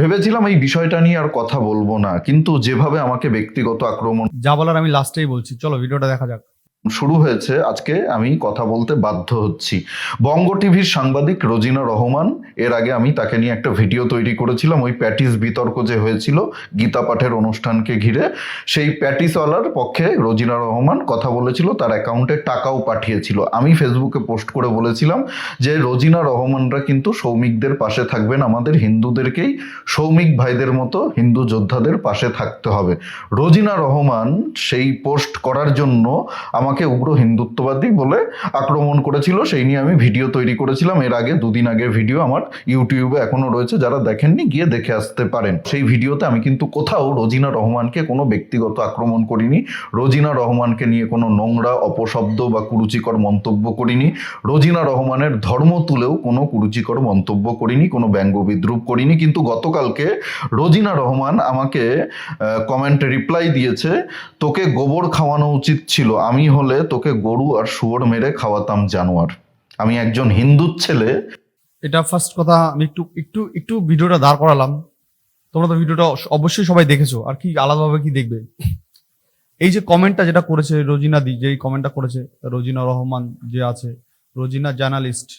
ভেবেছিলাম এই বিষয়টা নিয়ে আর কথা বলব না, কিন্তু যেভাবে আমাকে ব্যক্তিগত আক্রমণ যা বলার আমি লাস্টেই বলছি। চলো ভিডিওটা দেখা যাক। শুরু হয়েছে, আজকে আমি কথা বলতে বাধ্য হচ্ছি। বঙ্গ টিভির সাংবাদিক রোজিনা রহমান, এর আগে আমি তাকে নিয়ে একটা ভিডিও তৈরি করেছিলাম, ওই প্যাটিস বিতর্ক যে হয়েছিল, গীতা পাঠের অনুষ্ঠানকে ঘিরে। সেই প্যাটিসওয়ালার পক্ষে রোজিনা রহমান কথা বলেছিল, তার অ্যাকাউন্টে টাকাও পাঠিয়েছিল। আমি ফেসবুকে পোস্ট করে বলেছিলাম যে, রোজিনা রহমানরা কিন্তু সৌমিকদের পাশে থাকবেন, আমাদের হিন্দুদেরকেই সৌমিক ভাইদের মতো হিন্দু যোদ্ধাদের পাশে থাকতে হবে। রোজিনা রহমান সেই পোস্ট করার জন্য আমাকে উগ্র হিন্দুত্ববাদী বলে আক্রমণ করেছিল, সেই নিয়ে আমি ভিডিও তৈরি করেছিলাম। এর আগে, দুদিন আগে ভিডিও আমার ইউটিউবে এখনও রয়েছে, যারা দেখেননি গিয়ে দেখে আসতে পারেন। সেই ভিডিওতে আমি কিন্তু কোথাও রোজিনা রহমানকে কোনো ব্যক্তিগত আক্রমণ করিনি, রোজিনা রহমানকে নিয়ে কোনো নোংরা, অপশব্দ বা কুরুচিকর মন্তব্য করিনি, রোজিনা রহমানের ধর্ম তুলেও কোনো কুরুচিকর মন্তব্য করিনি, কোনো ব্যঙ্গ বিদ্রুপ করিনি, কিন্তু গতকালকে রোজিনা রহমান আমাকে কমেন্টে রিপ্লাই দিয়েছে, তোকে গোবর খাওয়ানো উচিত ছিল, আমি হলে তোকে গরু আর শুয়োর মেরে খাওয়াতাম জানোয়ার। আমি একজন হিন্দুর ছেলে। এটা ফার্স্ট কথা, আমি একটু একটু একটু ভিডিওটা দাঁড় করালাম। তোমরা তো ভিডিওটা অবশ্যই সবাই দেখেছ। আর কি আলাদাভাবে কি দেখবে? এই যে কমেন্টটা যেটা করেছে রোজিনা দি যে কমেন্টটা করেছে, রোজিনা রহমান যে আছে, রোজিনা জার্নালিস্ট।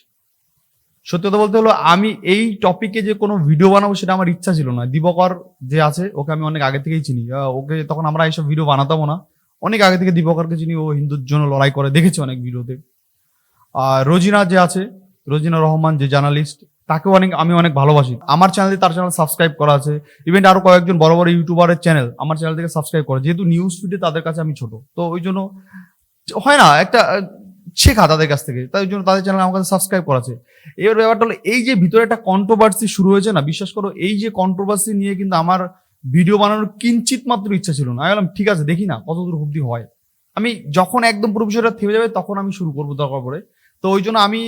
সত্যি কথা বলতে হলো, আমি এই টপিকে যে কোনো ভিডিও বানাবো সেটা আমার ইচ্ছা ছিল না। দিবকর যে আছে, ওকে আমি অনেক আগে থেকেই চিনি। ওকে তখন আমরা এইসব ভিডিও বানাতামও না অনেক আগে থেকে দিবকরকে চিনি ও হিন্দুর জন্য লড়াই করে দেখেছি অনেক ভিডিওতে। আর রোজিনা যে আছে রোজিনা রহমান যে জার্নালিস্ট, তাকেও অনেক, আমি অনেক ভালোবাসি। আমার চ্যানেলে তার চ্যানেল সাবস্ক্রাইব করা আছে। ইভেন আরও কয়েকজন বড় বড় ইউটিউবারের চ্যানেল আমার চ্যানেল থেকে সাবস্ক্রাইব করে। যেহেতু নিউজ ফিডে তাদের কাছে আমি ছোট, তো ওই জন্য হয় না, একটা শেখা তাদের কাছ থেকে। তাই জন্য তাদের চ্যানেল আমার কাছে সাবস্ক্রাইব করা আছে। এবার ব্যাপারটা হলো, এই যে ভিতরে একটা কন্ট্রোভার্সি শুরু হয়েছে না, বিশ্বাস করো, এই যে কন্ট্রোভার্সি নিয়ে কিন্তু আমার ভিডিও বানানোর কিঞ্চিত মাত্র ইচ্ছা ছিল না। আমি বললাম, ঠিক আছে, দেখি না কতদূর অব্দি হয়। আমি যখন একদম পুরো বিষয়টা থেমে যাবে, তখন আমি শুরু করব দরকার পরে তো ওই জন্য আমি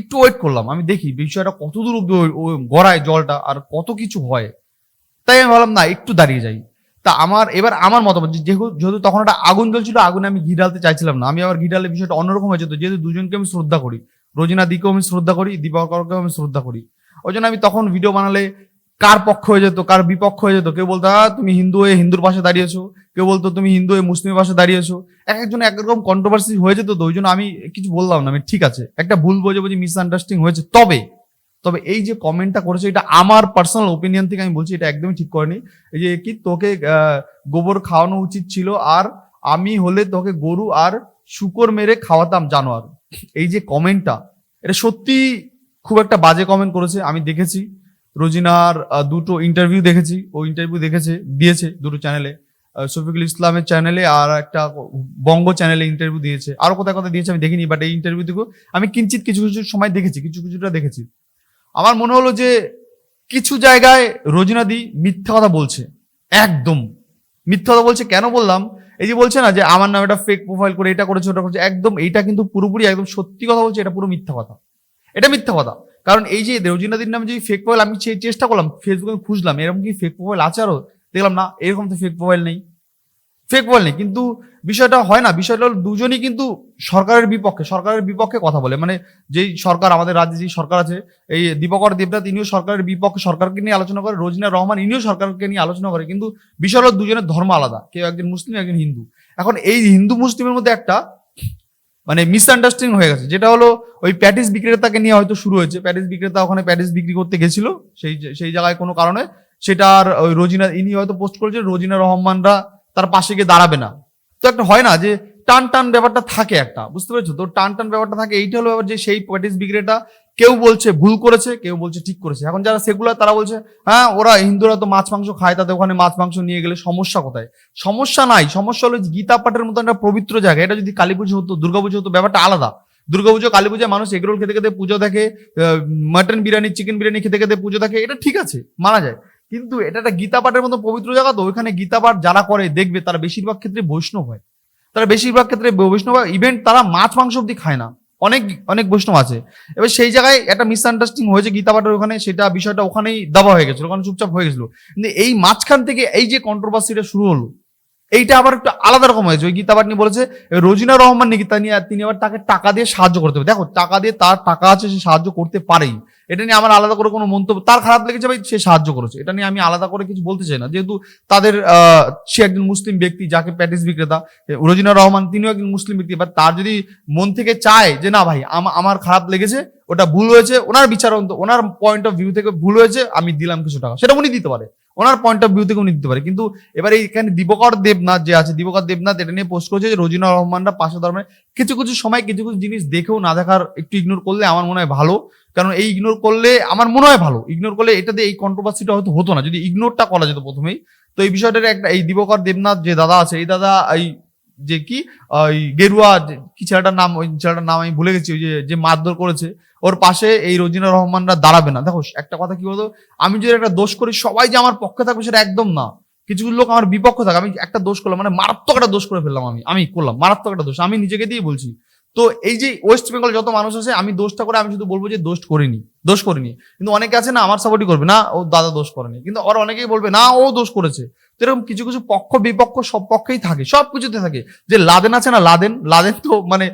একটু ওয়েট করলাম। আমি দেখি বিষয়টা কতদূর অব্দি গড়ায় জলটা আর কত কিছু হয়। তাই আমি ভাবলাম, না, একটু দাঁড়িয়ে যাই। তা আমার, এবার আমার মতামত যেহেতু যেহেতু তখন একটা আগুন জ্বলছিল, আগুনে আমি ঘি ঢালতে চাইছিলাম না। আমি আবার ঘি ঢালে বিষয়টা অন্যরকম হয়ে যেত। যেহেতু দুজনকে আমি শ্রদ্ধা করি, রোজিনা দিকেও আমি শ্রদ্ধা করি, দীপাকরকেও আমি শ্রদ্ধা করি। ওই জন্য আমি তখন ভিডিও বানালে কার পক্ষ হয়ে যেত কার বিপক্ষ হয়ে যেত? কেউ বলতো "আহ, তুমি হিন্দু হয়ে হিন্দুর পাশে দাঁড়িয়েছো কেউ বলতো তুমি হিন্দু হয়ে মুসলিমের পাশে দাঁড়িয়েছো এক একজন এক রকম কন্ট্রোভার্সি হয়ে যেত তো ওই জন্য আমি কিছু বললাম না আমি ঠিক আছে। একটা ভুল বোঝে বুঝি মিসআন্ডারস্ট্যান্ডিং হয়েছে। তবে তবে এই যে কমেন্টটা করেছে এটা আমার পার্সোনাল ওপিনিয়ন থেকে আমি বলছি এটা একদমই ঠিক করেনি। এই যে কি তোকে গোবর খাওয়ানো উচিত ছিল আর আমি হলে তোকে গরু আর শুকর মেরে খাওয়াতাম জানোয়ার। এই যে কমেন্টটা এটা সত্যি খুব একটা বাজে কমেন্ট করেছে আমি দেখেছি। রোজিনার দুটো ইন্টারভিউ দেখেছি। ও ইন্টারভিউ দেখেছে, দিয়েছে দুটো চ্যানেলে শফিকুল ইসলামের চ্যানেলে আর একটা বঙ্গ চ্যানেলে ইন্টারভিউ দিয়েছে। আরও কোথায় কোথায় দিয়েছে আমি দেখিনি বাট এই ইন্টারভিউ থেকে আমি কিঞ্চিত কিছু কিছু সময় দেখেছি, কিছু কিছুটা দেখেছি। আমার মনে হলো যে কিছু জায়গায় রোজিনাদি মিথ্যা কথা বলছে। একদম। মিথ্যা কথা বলছে কেন বললাম? এই যে বলছে না যে আমার নাম এটা ফেক প্রোফাইল করে এটা করেছে, ওটা করেছে, একদম, এইটা কিন্তু পুরোপুরি একদম সত্যি কথা বলছে, এটা পুরো মিথ্যা কথা। এটা মিথ্যা কথা। কারণ এই যে রোজিনাদির নামে যে ফেক প্রোফাইল আমি চেষ্টা করলাম ফেসবুকে খুঁজলাম, এরকম কি ফেক প্রোফাইল আছে আরও? দেখলাম না, এরকম তো ফেক প্রোফাইল নেই। ফেক প্রোফাইল নেই, কিন্তু বিষয়টা হয় না, বিষয়টা হলো দুজনই কিন্তু সরকারের বিপক্ষে সরকারের বিপক্ষে কথা বলে। মানে যেই সরকার, আমাদের রাজ্যে যে সরকার আছে, এই দীপকর দেবনাথ, ইনিও সরকারের বিপক্ষে সরকারকে নিয়ে আলোচনা করে রোজিনা রহমান ইনিও সরকারকে নিয়ে আলোচনা করে, কিন্তু বিষয় হলো দুজনের ধর্ম আলাদা, কেউ একজন মুসলিম, একজন হিন্দু। এখন এই হিন্দু মুসলিমের মধ্যে একটা মানে মিস মিসআন্ডারস্ট্যান্ডিং হয়ে গেছে। যেটা হলো, ওই প্যাটিস বিক্রেতাকে নিয়ে হয়তো শুরু হয়েছে। প্যাটিস বিক্রেতা ওখানে প্যাটিস বিক্রি করতে গেছিল, সেই সেই জায়গায় কোনো কারণে। সেটা আর ওই রোজিনা, ইনি হয়তো পোস্ট করেছে রোজিনা রহমানরা তার পাশে গিয়ে দাঁড়াবে না। তো একটা হয় না যে টান টান ব্যাপারটা থাকে একটা, বুঝতে পেরেছ? তো টান টান ব্যাপারটা থাকে, এইটা হলো ব্যাপার যে সেই প্যাটিস বিক্রেতা কেউ বলছে ভুল করেছে, কেউ বলছে ঠিক করেছে। এখন যারা সেগুলার তারা বলছে হ্যাঁ ওরা হিন্দুরা তো মাছ মাংস খায়, তাদের ওখানে মাছ মাংস নিয়ে গেলে সমস্যা কোথায়? সমস্যা নাই। সমস্যা হলো গীতা পাঠের মতো একটা পবিত্র জায়গা। এটা যদি কালী পুজো হতো, দুর্গা পুজো হতো, ব্যাপারটা আলাদা। দুর্গাপুজো কালী পুজোয় মানুষ এগরোল খেতে খেতে পুজো দেখে মাটন বিরিয়ানি, চিকেন বিরিয়ানি খেতে খেতে পুজো দেখে, এটা ঠিক আছে, মানা যায়। কিন্তু এটা একটা গীতা পাঠের মতো পবিত্র জায়গা তো, ওইখানে গীতা পাঠ যারা করে, দেখবে তারা বেশিরভাগ ক্ষেত্রে বৈষ্ণব হয়। তারা বেশিরভাগ ক্ষেত্রে বৈষ্ণব ইভেন্ট তারা মাছ মাংস অব্দি খায় না। অনেক অনেক বৈষ্ণব আছে। এবার সেই জায়গায় একটা মিসআন্ডারস্ট্যান্ডিং হয়েছে গীতা পাঠের ওখানে, সেটা বিষয়টা ওখানেই দাবা হয়ে গেছিল, ওখানে চুপচাপ হয়ে গেছিল। কিন্তু এই মাঝখান থেকে এই যে কন্ট্রোভার্সিটা শুরু হলো এইটা আবার একটু আলাদা রকম হয়েছে। ওই গীতা পাঠ নিয়ে বলেছে রোজিনা রহমান নাকি তা নিয়ে তিনি আবার তাকে টাকা দিয়ে সাহায্য করতে হবে। দেখো টাকা দিয়ে তার টাকা আছে সে সাহায্য করতে পারেই। এটা নিয়ে আমার আলাদা করে কোনো মন্তব্য তার খারাপ লেগেছে ভাই সে সাহায্য করেছে। এটা নিয়ে আমি আলাদা করে কিছু বলতে চাই না। যেহেতু তাদের আহ, সে একজন মুসলিম ব্যক্তি যাকে প্যাটিস বিক্রেতা রোজিনা রহমান তিনিও একজন মুসলিম ব্যক্তি। এবার তার যদি মন থেকে চায় যে না ভাই আমা- আমার খারাপ লেগেছে ওটা ভুল হয়েছে ওনার বিচার ওনার পয়েন্ট অফ ভিউ থেকে ভুল হয়েছে আমি দিলাম কিছু টাকা। সেটা উনি দিতে পারে। ওনার পয়েন্ট অফ ভিউ থেকে উনি দিতে পারে। কিন্তু এবার এইখানে দিবকর দেবনাথ যে আছে, দিবকর দেবনাথ এটা নিয়ে পোস্ট করেছে যে রোজিনা রহমানরা পাশে ধর্মের কিছু কিছু সময় কিছু কিছু জিনিস দেখেও না দেখার একটু ইগনোর করলে আমার মনে হয় ভালো। কারণ এই ইগনোর করলে আমার মনে হয় ভালো। ইগনোর করলে এটা দিয়ে এই কন্ট্রোভার্সিটা হয়তো হতো না। যদি ইগনোরটা করা যেত প্রথমেই। তো এই বিষয়টার একটা এই দিবকর দেবনাথ যে দাদা আছে, এই দাদা এই যে কি, ওই গেরুয়া কি ছেলেটার নাম, ওই ছেলেটার নাম আমি ভুলে গেছি, ওই যে যে মারধর করেছে, ওর পাশে এই রোজিনা রহমানরা দাঁড়াবে না। দেখো, একটা কথা কি বলতো? আমি যদি একটা দোষ করি, সবাই যে আমার পক্ষে থাকবে সেটা একদম না। কিছু লোক আমার বিপক্ষ থাকে। আমি একটা দোষ করলাম মানে মারাত্মক একটা দোষ করে ফেললাম আমি আমি করলাম, মারাত্মক একটা দোষ। আমি নিজেকে দিয়ে বলছি তো এই যে ওয়েস্ট বেঙ্গল যত মানুষ আছে, আমি দোষটা করে, আমি শুধু বলব যে দোষ করিনি দোষ করিনি। কিন্তু অনেকে আছে না, আমার সাপোর্টই করবে। না, ও দাদা দোষ করেনি। কিন্তু আবার অনেকেই বলবে, না, ও দোষ করেছে। তো এরকম কিছু কিছু পক্ষ, বিপক্ষ সব পক্ষেই থাকে, সব কিছুতে থাকে। যে লাদেন আছে না, লাদেন লাদেন তো মানে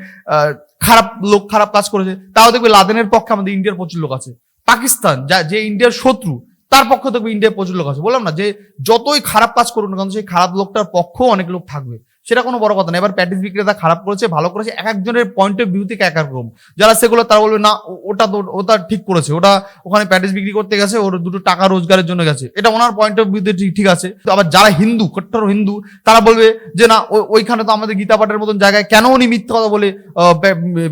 খারাপ লোক, খারাপ কাজ করেছে। তাও দেখবে লাদেনের পক্ষে আমাদের ইন্ডিয়ার প্রচুর লোক আছে। পাকিস্তান, যা, যে ইন্ডিয়ার শত্রু, তার পক্ষ থেকে ইন্ডিয়ার প্রচুর লোক আছে। বললাম না, যে যতই খারাপ কাজ করুন কেন, সেই খারাপ লোকটার পক্ষও অনেক লোক থাকবে। সেটা কোনো বড় কথা না। এবার প্যাটিস বিক্রেতা খারাপ করেছে, ভালো করেছে, এক একজনের পয়েন্ট অফ ভিউ থেকে এক এক রকম। যারা সেগুলো তারা বলবে, না ওটা তো, ওটা ঠিক করেছে। ওটা ওখানে প্যাটিস বিক্রি করতে গেছে, ওর দুটো টাকা রোজগারের জন্য গেছে। এটা ওনার পয়েন্ট অফ ভিউতে ঠিক ঠিক আছে। আবার যারা হিন্দু, কট্টর হিন্দু, তারা বলবে যে, না ওইখানে তো আমাদের গীতা পাঠের মতন জায়গায় কেন উনি মিথ্যা কথা বলে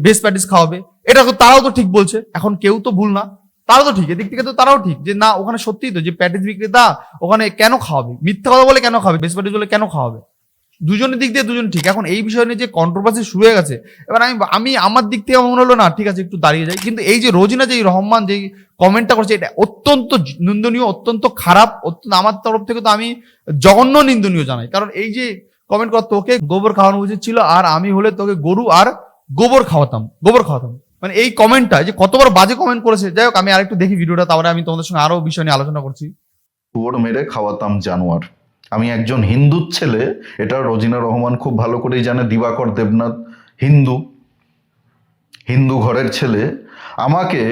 বেস্ট প্যাটিস খাওয়াবে? এটা তো তারাও তো ঠিক বলছে। এখন কেউ তো ভুল না। তারাও তো ঠিক। এদিক থেকে তো তারাও ঠিক যে, না, ওখানে সত্যিই তো যে, প্যাটিস বিক্রেতা ওখানে কেন খাওয়াবে? মিথ্যা কথা বলে কেন খাওয়াবে? বেস্ট প্যাটিস বলে কেন খাওয়াবে? দুজনের দিক দিয়ে দুজন ঠিক। এখন এই বিষয় নিয়ে যে কন্ট্রোভার্সি শুরু হয়ে গেছে, এবার আমি আমি আমার দিক থেকে মনে হলো, না, ঠিক আছে, একটু দাঁড়িয়ে যাই। কিন্তু এই যে রোজিনা, যে রহমান, যে কমেন্টটা করছে, এটা অত্যন্ত নিন্দনীয়, অত্যন্ত খারাপ, অত্যন্ত আমার তরফ থেকে তো আমি জঘন্য নিন্দনীয় জানাই। কারণ এই যে কমেন্ট কর, তোকে গোবর খাওয়ানো উচিত ছিল, আর আমি হলে তোকে গরু আর গোবর খাওয়াতাম গোবর খাওয়াতাম। মানে এই কমেন্টটা যে কতবার বাজে কমেন্ট করেছে, যাই হোক, আমি আরেকটু দেখি ভিডিওটা, তারপরে আমি তোমাদের সঙ্গে আরও বিষয় নিয়ে আলোচনা করছি। শুয়োর মেরে খাওয়াতাম জানোয়ার। আমি একজন হিন্দুর ছেলে, এটা রোজিনা রহমান খুব ভালো করেই জানে, দিবাকর দেবনাথ হিন্দু হিন্দু ঘরের ছেলে। আমাকে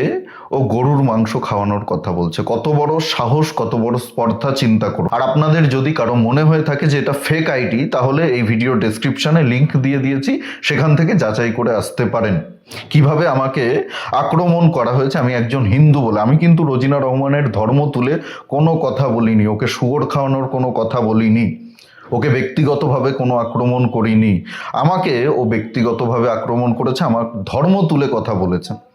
ও গরুর মাংস খাওয়ানোর কথা বলছে। কত বড় সাহস, কত বড় স্পর্ধা, চিন্তা করো। আর আপনাদের যদি কারও মনে হয়ে থাকে যে এটা ফেক আইডি তাহলে এই ভিডিও ডেসক্রিপশনে লিংক দিয়ে দিয়েছি। সেখান থেকে যাচাই করে আসতে পারেন। কীভাবে আমাকে আক্রমণ করা হয়েছে, আমি একজন হিন্দু বলে। আমি কিন্তু রোজিনা রহমানের ধর্ম তুলে কোনো কথা বলিনি। ওকে শুয়োর খাওয়ানোর কোনো কথা বলিনি। ওকে ব্যক্তিগতভাবে কোনো আক্রমণ করিনি। আমাকে ও ব্যক্তিগতভাবে আক্রমণ করেছে, আমার ধর্ম তুলে কথা বলেছে।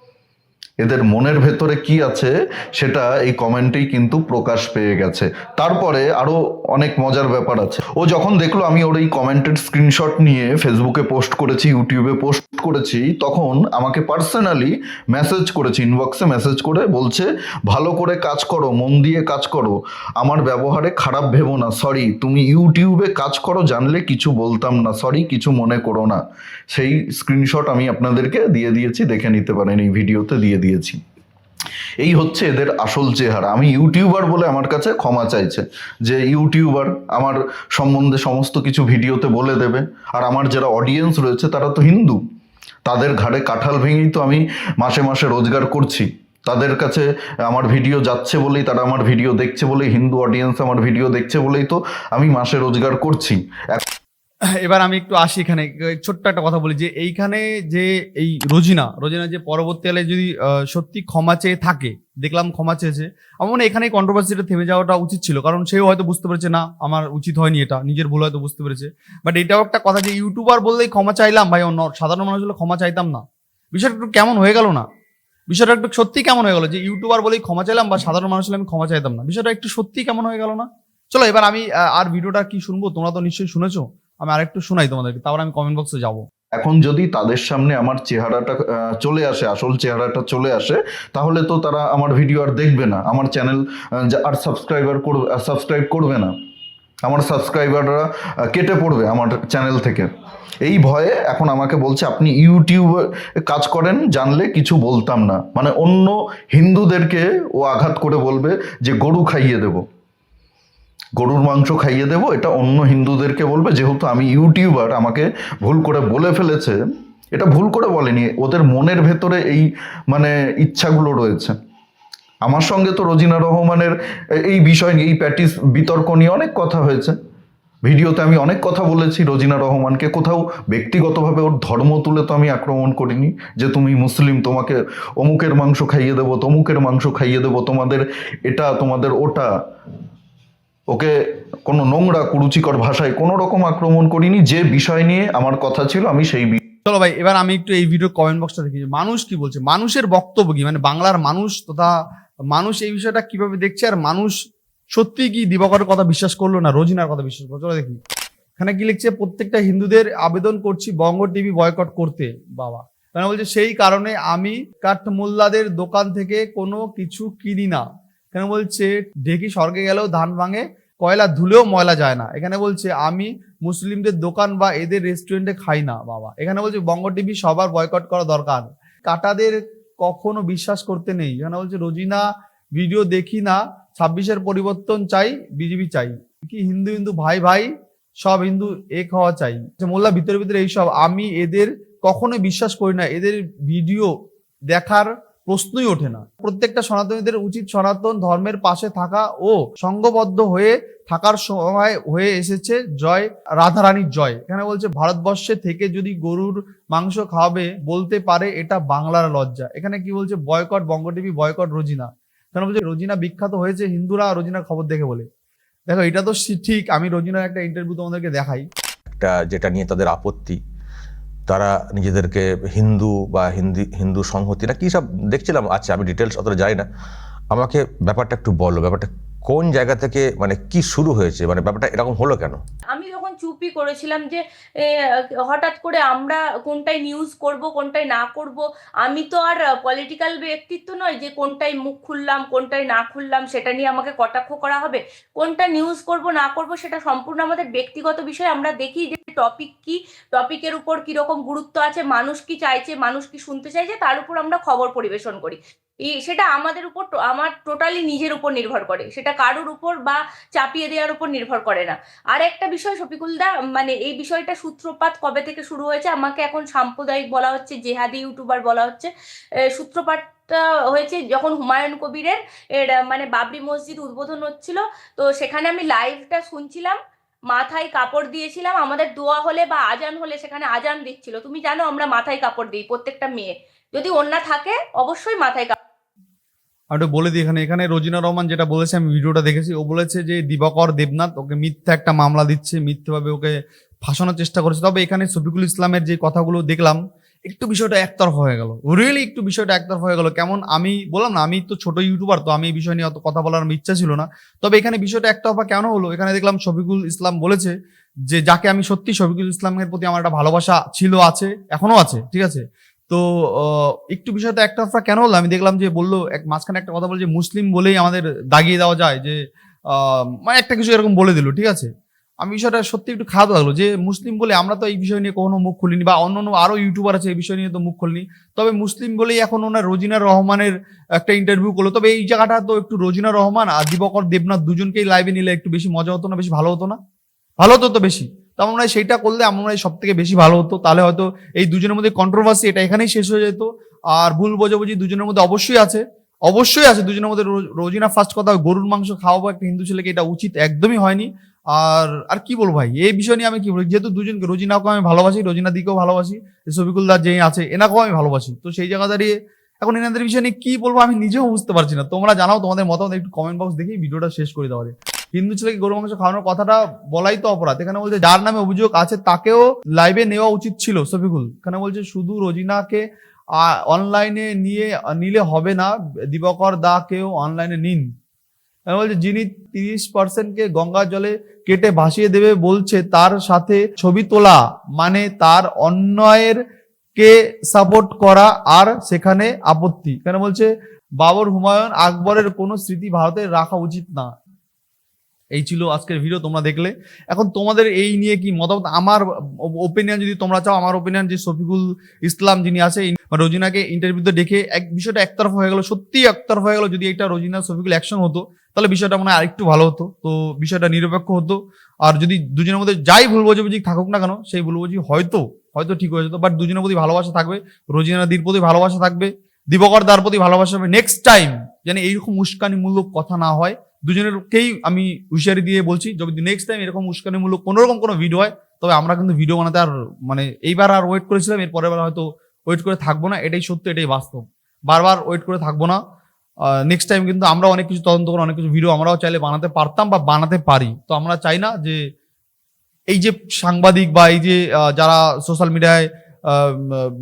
এদের মনের ভেতরে কি আছে সেটা এই কমেন্টেই কিন্তু প্রকাশ পেয়ে গেছে। তারপরে আরও অনেক মজার ব্যাপার আছে। ও যখন দেখল আমি ওর এই কমেন্টের স্ক্রিনশট নিয়ে ফেসবুকে পোস্ট করেছি ইউটিউবে পোস্ট করেছি, তখন আমাকে পার্সোনালি মেসেজ করেছে ইনবক্সে মেসেজ করে বলছে, ভালো করে কাজ করো, মন দিয়ে কাজ করো। আমার ব্যবহারে খারাপ ভেবো না সরি তুমি ইউটিউবে কাজ করো, জানলে কিছু বলতাম না সরি কিছু মনে করো না। সেই স্ক্রিনশট আমি আপনাদেরকে দিয়ে দিয়েছি, দেখে নিতে পারেন, এই ভিডিওতে দিয়ে দিয়েছি। এই হচ্ছে এদের আসল চেহারা। আমি ইউটিউবার বলে আমার কাছে ক্ষমা চাইছে যে ইউটিউবার আমার সম্বন্ধে সমস্ত কিছু ভিডিওতে বলে দেবে। আর আমার যারা অডিয়েন্স রয়েছে, তারা তো হিন্দু। তাদের ঘাড়ে কাঁঠাল ভেঙেই তো আমি মাসে মাসে রোজগার করছি। তাদের কাছে আমার ভিডিও যাচ্ছে বলেই তারা আমার ভিডিও দেখছে বলেই, হিন্দু অডিয়েন্স আমার ভিডিও দেখছে বলেই তো আমি মাসে রোজগার করছি। এবার আমি একটু আসি এখানে। ছোট্ট একটা কথা বলি যে, এইখানে যে, এই রোজিনা রোজিনা যে পরবর্তীকালে যদি সত্যি ক্ষমা চেয়ে থাকে, দেখলাম ক্ষমা চেয়েছে, আমার মনে এখানে কন্ট্রোভার্সিটা থেমে যাওয়াটা উচিত ছিল। কারণ সেও হয়তো বুঝতে পেরেছে, না, আমার উচিত হয়নি এটা, নিজের ভুল হয়তো বুঝতে পেরেছে। বাট এটাও একটা কথা যে ইউটিউবার বললেই ক্ষমা চাইলাম, ভাই, অন্য সাধারণ মানুষ হলে ক্ষমা চাইতাম না। বিষয়টা একটু কেমন হয়ে গেল না? বিষয়টা একটু সত্যি কেমন হয়ে গেল যে ইউটিউবার বলেই ক্ষমা চাইলাম বা সাধারণ মানুষ হলে আমি ক্ষমা চাইতাম না? বিষয়টা একটু সত্যি কেমন হয়ে গেল না? চলো, এবার আমি আর ভিডিওটা কি শুনব? তোমরা তো নিশ্চয়ই শুনেছো। আমি আরেকটু শোনাই তোমাদেরকে, তারপর আমি কমেন্ট বক্সে যাব। এখন যদি তাদের সামনে আমার চেহারাটা চলে আসে, আসল চেহারাটা চলে আসে, তাহলে তো তারা আমার ভিডিও আর দেখবে না। আমার চ্যানেল আর সাবস্ক্রাইবার করবে সাবস্ক্রাইব করবে না। আমার সাবস্ক্রাইবাররা কেটে পড়বে আমার চ্যানেল থেকে। এই ভয়ে এখন আমাকে বলছে, আপনি ইউটিউবে কাজ করেন, জানলে কিছু বলতাম না। মানে অন্য হিন্দুদেরকে ও আঘাত করে বলবে যে, গরু খাইয়ে দেব। গরুর মাংস খাইয়ে দেবো, এটা অন্য হিন্দুদেরকে বলবে, যেহেতু আমি ইউটিউবার, আমাকে ভুল করে বলে ফেলেছে। এটা ভুল করে বলেনি, ওদের মনের ভেতরে এই মানে ইচ্ছাগুলো রয়েছে। আমার সঙ্গে তো রোজিনা রহমানের এই বিষয় নিয়ে, এই প্যাটিস বিতর্ক নিয়ে অনেক কথা হয়েছে। ভিডিওতে আমি অনেক কথা বলেছি রোজিনা রহমানকে, কোথাও ব্যক্তিগতভাবে ওর ধর্ম তুলে তো আমি আক্রমণ করিনি, যে তুমি মুসলিম, তোমাকে অমুকের মাংস খাইয়ে দেবো, তমুকের মাংস খাইয়ে দেবো, তোমাদের এটা, তোমাদের ওটা। ওকে কোনো নোংরা, কুরুচিকর ভাষায় কোনো রকম আক্রমণ করিনি, যে বিষয় নিয়ে আমার কথা ছিল, আমি সেই চলো ভাই, এবার আমি একটু এই ভিডিও কমেন্ট বক্সটা দেখি। মানুষ কি বলছে? মানুষের বক্তব্য কি? মানে বাংলার মানুষ তথা মানুষ এই বিষয়টা কীভাবে দেখছে? আর মানুষ সত্যি কি দিবাকরের কথা বিশ্বাস করল না রোজিনার কথা বিশ্বাস করল? চলো দেখি। এখানে কি লিখছে? প্রত্যেকটা হিন্দুদের আবেদন করছি বঙ্গ টিভি বয়কট করতে। বাবা। মানে বলছে, সেই কারণে আমি কাঠমোল্লাদের দোকান থেকে কোনো কিছু কিনি না। এখানে বলছে, ঢেকি স্বর্গে গেলেও ধান ভাঙে, কয়লা ধুলেও ময়লা যায় না। এখানে বলছে, আমি মুসলিমদের দোকান বা এদের রেস্টুরেন্টে খাই না, বাবা। এখানে বলছে, বঙ্গ টিভি সবার বয়কট করা দরকার। কাটাদের কখনো বিশ্বাস করতে নেই। এখানে বলছে, রোজিনা ভিডিও দেখি না, ছাব্বিশের পরিবর্তন চাই, বিজেপি চাই। কি হিন্দু হিন্দু ভাই ভাই, সব হিন্দু এক হওয়া চাই। মোল্লা, ভিতরে ভিতরে এইসব, আমি এদের কখনোই বিশ্বাস করি না। এদের ভিডিও দেখার প্রশ্নই ওঠে না। প্রত্যেকটা সনাতনীদের উচিত সনাতন ধর্মের পাশে থাকা ও সংঘবদ্ধ হয়ে থাকার সময় হয়ে এসেছে জয়, রাধারানীর জয়। এখানে বলছে, ভারতবর্ষে থেকে যদি গরুর মাংস খাওয়াবে বলতে পারে এটা বাংলার লজ্জা। এখানে কি বলছে, boycott Bongo TV boycott Rozina. কেন বলছে, রোজিনা বিখ্যাত হয়েছে হিন্দুরা রোজিনার খবর দেখে বলে। দেখো, এটা তো ঠিক, আমি রোজিনার একটা ইন্টারভিউ তোমাদেরকে দেখাই। একটা যেটা নিয়ে তাদের আপত্তি তারা নিজেদেরকে হিন্দু বা হিন্দি, হিন্দু সংহতি না কী সব দেখছিলাম? আচ্ছা আমি ডিটেলস অতটা যাই না। আমাকে ব্যাপারটা একটু বলো, ব্যাপারটা কোন জায়গা থেকে মানে কি শুরু হয়েছে? মানে ব্যাপারটা এরকম হলো কেন? আমি যখন চুপি করেছিলাম যে হঠাৎ করে আমরা কোনটায় নিউজ করব কোনটায় না করব, আমি তো আর পলিটিক্যাল ব্যক্তিত্ব নয় যে কোনটায় মুখ খুললাম কোনটায় না খুললাম, সেটা নিয়ে আমাকে কটাক্ষ করা হবে। কোনটা নিউজ করব, না করব, সেটা সম্পূর্ণ আমাদের ব্যক্তিগত বিষয়। আমরা দেখি যে টপিক কি টপিকের উপর কীরকম গুরুত্ব আছে, মানুষ কি চাইছে, মানুষ কি শুনতে চাইছে, তার উপর আমরা খবর পরিবেশন করি। সেটা আমাদের উপর আমার টোটালি নিজের উপর নির্ভর করে। সেটা কারোর উপর বা চাপিয়ে দেওয়ার উপর নির্ভর করে না। আর একটা বিষয় শফিকুলদা মানে এই বিষয়টা সূত্রপাত কবে থেকে শুরু হয়েছে আমাকে এখন সাম্প্রদায়িক বলা হচ্ছে জেহাদি ইউটিউবার বলা হচ্ছে এ, সূত্রপাতটা হয়েছে যখন হুমায়ুন কবিরের এর মানে বাবরি মসজিদ উদ্বোধন হচ্ছিল। তো সেখানে আমি লাইভটা শুনছিলাম মাথায় কাপড় দিয়েছিলাম। আমাদের দোয়া হলে বা আজান হলে সেখানে আজান দিচ্ছিল। তুমি জানো আমরা মাথায় কাপড় দিই প্রত্যেকটা মেয়ে। যদি অন্যা থাকে অবশ্যই মাথায় আমি একটু বলে দিই এখানে। এখানে রোজিনা রহমান যেটা বলেছে, আমি ভিডিওটা দেখেছি। ও বলেছে যে, দিবাকর দেবনাথ ওকে মিথ্যা একটা মামলা দিচ্ছে, মিথ্যাভাবে ওকে ফাঁসানোর চেষ্টা করেছে। তবে এখানে শফিকুল ইসলামের যে কথাগুলো দেখলাম, একটু বিষয়টা একতরফা হয়ে গেল। রিয়েলি একটু বিষয়টা একতরফা হয়ে গেল। কেমন আমি বললাম না, আমি তো ছোট ইউটিউবার তো আমি এই বিষয় নিয়ে অত কথা বলার ইচ্ছা ছিল না। তবে এখানে বিষয়টা একতরফা কেন হলো? এখানে দেখলাম শফিকুল ইসলাম বলেছে যে, যাকে আমি সত্যি শফিকুল ইসলামের প্রতি আমার একটা ভালোবাসা ছিল, আছে, এখনও আছে, ঠিক আছে? তো একটু বিষয়টা একটা একতরফা কেন হলো? আমি দেখলাম যে বলল, এক মাঝখানে একটা কথা বলে যে মুসলিম বলেই আমাদের দাগিয়ে দেওয়া যায় যে মানে একটা কিছু এরকম বলে দিল, ঠিক আছে? আমি বিষয়টা সত্যি একটু খারাপ লাগল যে মুসলিম বলে আমরা তো এই বিষয় নিয়ে কখনো মুখ খুলিনি বা অন্য অন্য আরও ইউটিউবার আছে এই বিষয় নিয়ে তো মুখ খুলিনি। তবে মুসলিম বলেই এখন ওনার রোজিনা রহমানের একটা ইন্টারভিউ করল। তবে এই জায়গাটা তো একটু রোজিনা রহমান আর দিবকর দেবনাথ দুজনকেই লাইভে নিলে একটু বেশি মজা হতো না, বেশি ভালো হতো না? ভালো হতো তো বেশি। তো আমরা সেইটা করলে আমার মনে হয় সব থেকে বেশি ভালো হতো। তাহলে হয়তো এই দুজনের মধ্যে কন্ট্রোভার্সি এটা এখানেই শেষ হয়ে যেত। আর ভুল বোঝাবুঝি দুজনের মধ্যে অবশ্যই আছে। অবশ্যই আছে দুজনের মধ্যে রোজিনা ফার্স্ট কথা, গরুর মাংস খাওয়াবো একটা হিন্দু ছেলেকে, এটা উচিত, একদমই হয়নি। আর আর কি বলব ভাই, এই বিষয় নিয়ে আমি কি বলি, যেহেতু দুজনকে, রোজিনাকেও আমি ভালোবাসি রোজিনা দিকেও ভালোবাসি শফিকুল দাস যে আছে, এনাকেও আমি ভালোবাসি। তো সেই জায়গা দাঁড়িয়ে এখন এনাদের বিষয় নিয়ে কি বলব আমি নিজেও বুঝতে পারছি না। তোমরা জানাও, তোমাদের মতামত একটু কমেন্ট বক্স দেখেই ভিডিওটা শেষ করে দেওয়া। হিন্দু ছেলেকে গরু মাংস খাওয়ানোর কথাটা বলাই তো অপরাধ। এখানে বলছে, যার নামে অভিযোগ আছে তাকেও লাইভে নেওয়া উচিত ছিল শফিকুল। এখানে বলছে, শুধু রোজিনাকে অনলাইনে নিয়ে, নিলে হবে না, দিবাকর দা কেও অনলাইনে নিন বলছে, যিনি তিরিশ পার্সেন্টকে গঙ্গা জলে কেটে ভাসিয়ে দেবে বলছে, তার সাথে ছবি তোলা মানে তার অন্যায়ের কে সাপোর্ট করা আর সেখানে আপত্তি। কেন বলছে, বাবর হুমায়ুন আকবরের কোনো স্মৃতি ভারতে রাখা উচিত না। এই ছিল আজকের ভিডিও তোমরা দেখলে। এখন তোমাদের এই নিয়ে কি মতামত? আমার ওপিনিয়ন যদি তোমরা চাও, আমার ওপিনিয়ন যে শফিকুল ইসলাম যিনি আছে রোজিনাকে ইন্টারভিউতে ডেকে এক, বিষয়টা একতরফ হয়ে গেল সত্যি একতরফা হয়ে গেল। যদি এটা রোজিনা, শফিকুল অ্যাকশন হতো, তাহলে বিষয়টা মনে হয় আরেকটু ভালো হতো। তো বিষয়টা নিরপেক্ষ হতো। আর যদি দুজনের মধ্যে যাই ভুল বোঝাবুঝি থাকুক না কেন, সেই ভুল বোঝি হয়তো হয়তো ঠিক হয়ে যেত। বাট দুজনের প্রতি ভালোবাসা থাকবে, রোজিনা দির প্রতি ভালোবাসা থাকবে, দিবকর দার প্রতি ভালোবাসা হবে নেক্সট টাইম যেন এইরকম উস্কানিমূলক কথা না হয় দুজনেরকেই আমি হুঁশিয়ারি দিয়ে বলছি, যদি নেক্সট টাইম এরকম উস্কানিমূলক কোনো রকম কোনো ভিডিও হয়, তবে আমরা কিন্তু ভিডিও বানাতে আর মানে এইবার আর ওয়েট করেছিলাম, এর পরের বার হয়তো ওয়েট করে থাকব না, এটাই সত্য, এটাই বাস্তব। বারবার ওয়েট করে থাকব না। নেক্সট টাইম কিন্তু আমরা অনেক কিছু তদন্ত করে, অনেক কিছু ভিডিও আমরাও চাইলে বানাতে পারতাম বা বানাতে পারি। তো আমরা চাই না যে এই যে সাংবাদিক বা এই যে যারা সোশ্যাল মিডিয়ায়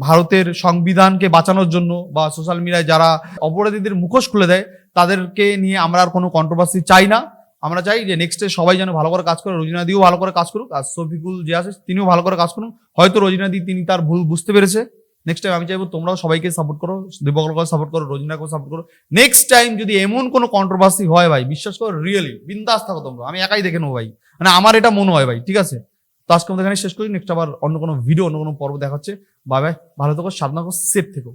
ভারতের সংবিধানকে বাঁচানোর জন্য বা সোশ্যাল মিডিয়ায় যারা অপরাধীদের মুখোশ খুলে দেয়, তাদেরকে নিয়ে আমরা আর কোনো কন্ট্রোভার্সি চাই না। আমরা চাই যে নেক্সটে সবাই যেন ভালো করে কাজ করে, রোজিনা দিও ভালো করে কাজ করুক, আর শফিকুল যে আছে তিনিও ভালো করে কাজ করুন হয়তো রোজিনা দি তিনি তার ভুল বুঝতে পেরেছে। নেক্সট টাইম আমি চাইব তোমরাও সবাইকে সাপোর্ট করো দীপকরকে সাপোর্ট করো, রোজিনাকেও সাপোর্ট করো। নেক্সট টাইম যদি এমন কোনো কন্ট্রোভার্সি হয় ভাই, বিশ্বাস করো রিয়েলি বিন্দাস থাকো তোমরা। আমি একাই দেখে নেব ভাই। মানে আমার এটা মনে হয় ভাই, ঠিক আছে? তো আজকে আমাদের এখানে শেষ করি। নেক্সট আবার অন্য কোনো ভিডিও অন্য কোনো পর্ব বা বাই ভালো থেকো সাধনা করো সেফ থেকো।